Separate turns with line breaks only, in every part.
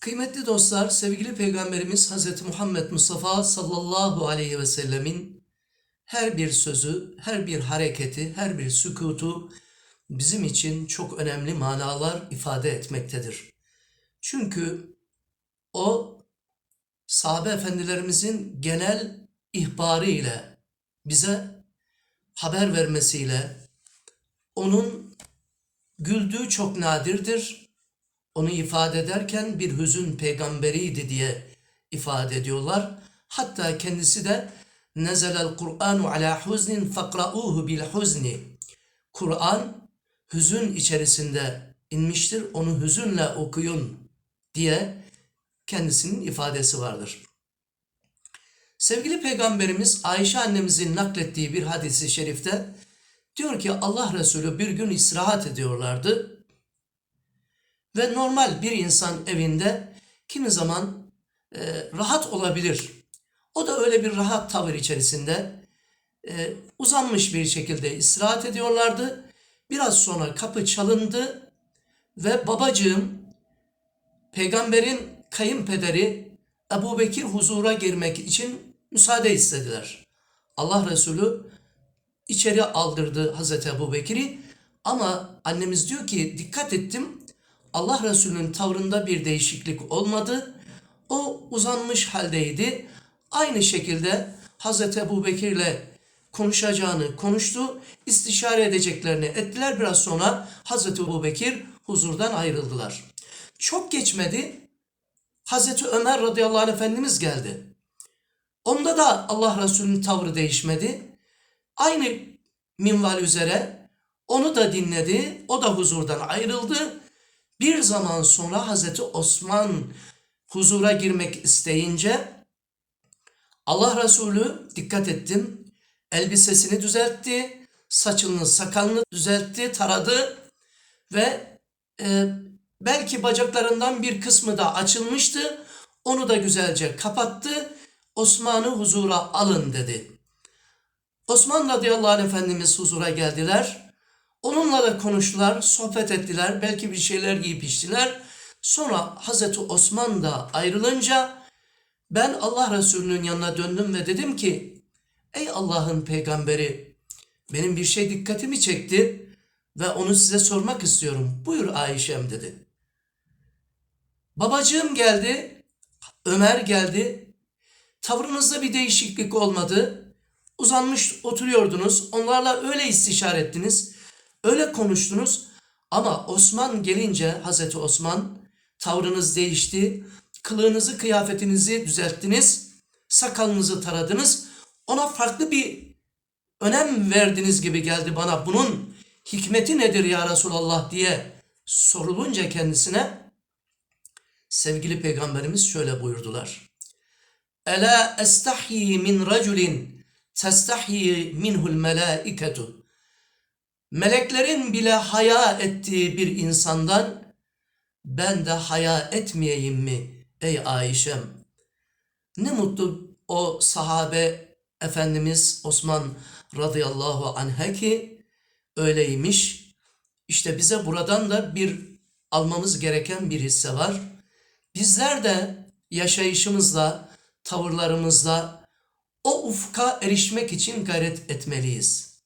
Kıymetli dostlar, sevgili Peygamberimiz Hz. Muhammed Mustafa sallallahu aleyhi ve sellemin her bir sözü, her bir hareketi, her bir sükutu bizim için çok önemli manalar ifade etmektedir. Çünkü o sahabe efendilerimizin genel ihbarı ile bize haber vermesiyle onun güldüğü çok nadirdir. Onu ifade ederken bir hüzün peygamberiydi diye ifade ediyorlar. Hatta kendisi de nezelel Kur'anu ala huznin fakra'uhu bil huzni. Kur'an hüzün içerisinde inmiştir. Onu hüzünle okuyun diye kendisinin ifadesi vardır. Sevgili Peygamberimiz Ayşe annemizin naklettiği bir hadisi şerifte diyor ki Allah Resulü bir gün istirahat ediyorlardı. Ve normal bir insan evinde kimi zaman e, rahat olabilir. O da öyle bir rahat tavır içerisinde e, uzanmış bir şekilde istirahat ediyorlardı. Biraz sonra kapı çalındı ve babacığım peygamberin kayınpederi Ebu Bekir huzura girmek için müsaade istediler. Allah Resulü içeri aldırdı Hazreti Ebu Bekir'i ama annemiz diyor ki dikkat ettim Allah Resulü'nün tavrında bir değişiklik olmadı. O uzanmış haldeydi. Aynı şekilde Hazreti Ebu Bekir'le konuşacağını konuştu. istişare edeceklerini ettiler. Biraz sonra Hazreti Ebu Bekir huzurdan ayrıldılar. Çok geçmedi. Hazreti Ömer radıyallahu anh Efendimiz geldi. Onda da Allah Resulü'nün tavrı değişmedi. Aynı minval üzere onu da dinledi. O da huzurdan ayrıldı. Bir zaman sonra Hazreti Osman huzura girmek isteyince Allah Resulü dikkat ettim elbisesini düzeltti, saçını sakalını düzeltti, taradı ve e, belki bacaklarından bir kısmı da açılmıştı. Onu da güzelce kapattı. Osman'ı huzura alın dedi. Osman radıyallahu anh Efendimiz huzura geldiler. Onunla da konuştular, sohbet ettiler, belki bir şeyler giyip içtiler. Sonra Hazreti Osman da ayrılınca ben Allah Resulü'nün yanına döndüm ve dedim ki ey Allah'ın peygamberi benim bir şey dikkatimi çekti ve onu size sormak istiyorum. Buyur Ayşem dedi. Babacığım geldi, Ömer geldi. Tavrınızda bir değişiklik olmadı. Uzanmış oturuyordunuz. Onlarla öyle istişare ettiniz. Öyle konuştunuz. Ama Osman gelince Hazreti Osman tavrınız değişti. Kılığınızı, kıyafetinizi düzelttiniz. Sakalınızı taradınız. Ona farklı bir önem verdiniz gibi geldi bana. Bunun hikmeti nedir ya Resulallah diye sorulunca kendisine sevgili peygamberimiz şöyle buyurdular. Ela estahyi min raculin testahyi minhul melaiketu. Meleklerin bile haya ettiği bir insandan ben de haya etmeyeyim mi ey Ayşem? Ne mutlu o sahabe Efendimiz Osman radıyallahu anh'a ki öyleymiş. İşte bize buradan da bir almamız gereken bir hisse var. Bizler de yaşayışımızla, tavırlarımızla o ufka erişmek için gayret etmeliyiz.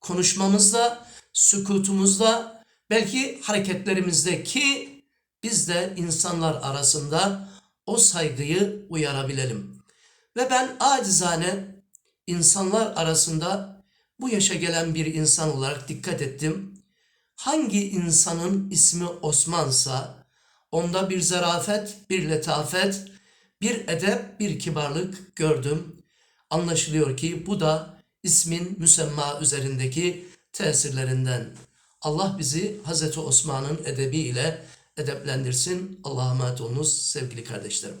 Konuşmamızda, sükutumuzda, belki hareketlerimizde ki biz de insanlar arasında o saygıyı uyarabilelim. Ve ben acizane insanlar arasında bu yaşa gelen bir insan olarak dikkat ettim. Hangi insanın ismi Osmansa onda bir zarafet, bir letafet, bir edep, bir kibarlık gördüm. Anlaşılıyor ki bu da ismin müsemma üzerindeki tesirlerinden. Allah bizi Hazreti Osman'ın edebiyle edeplendirsin. Allah'a emanet olunuz sevgili kardeşlerim.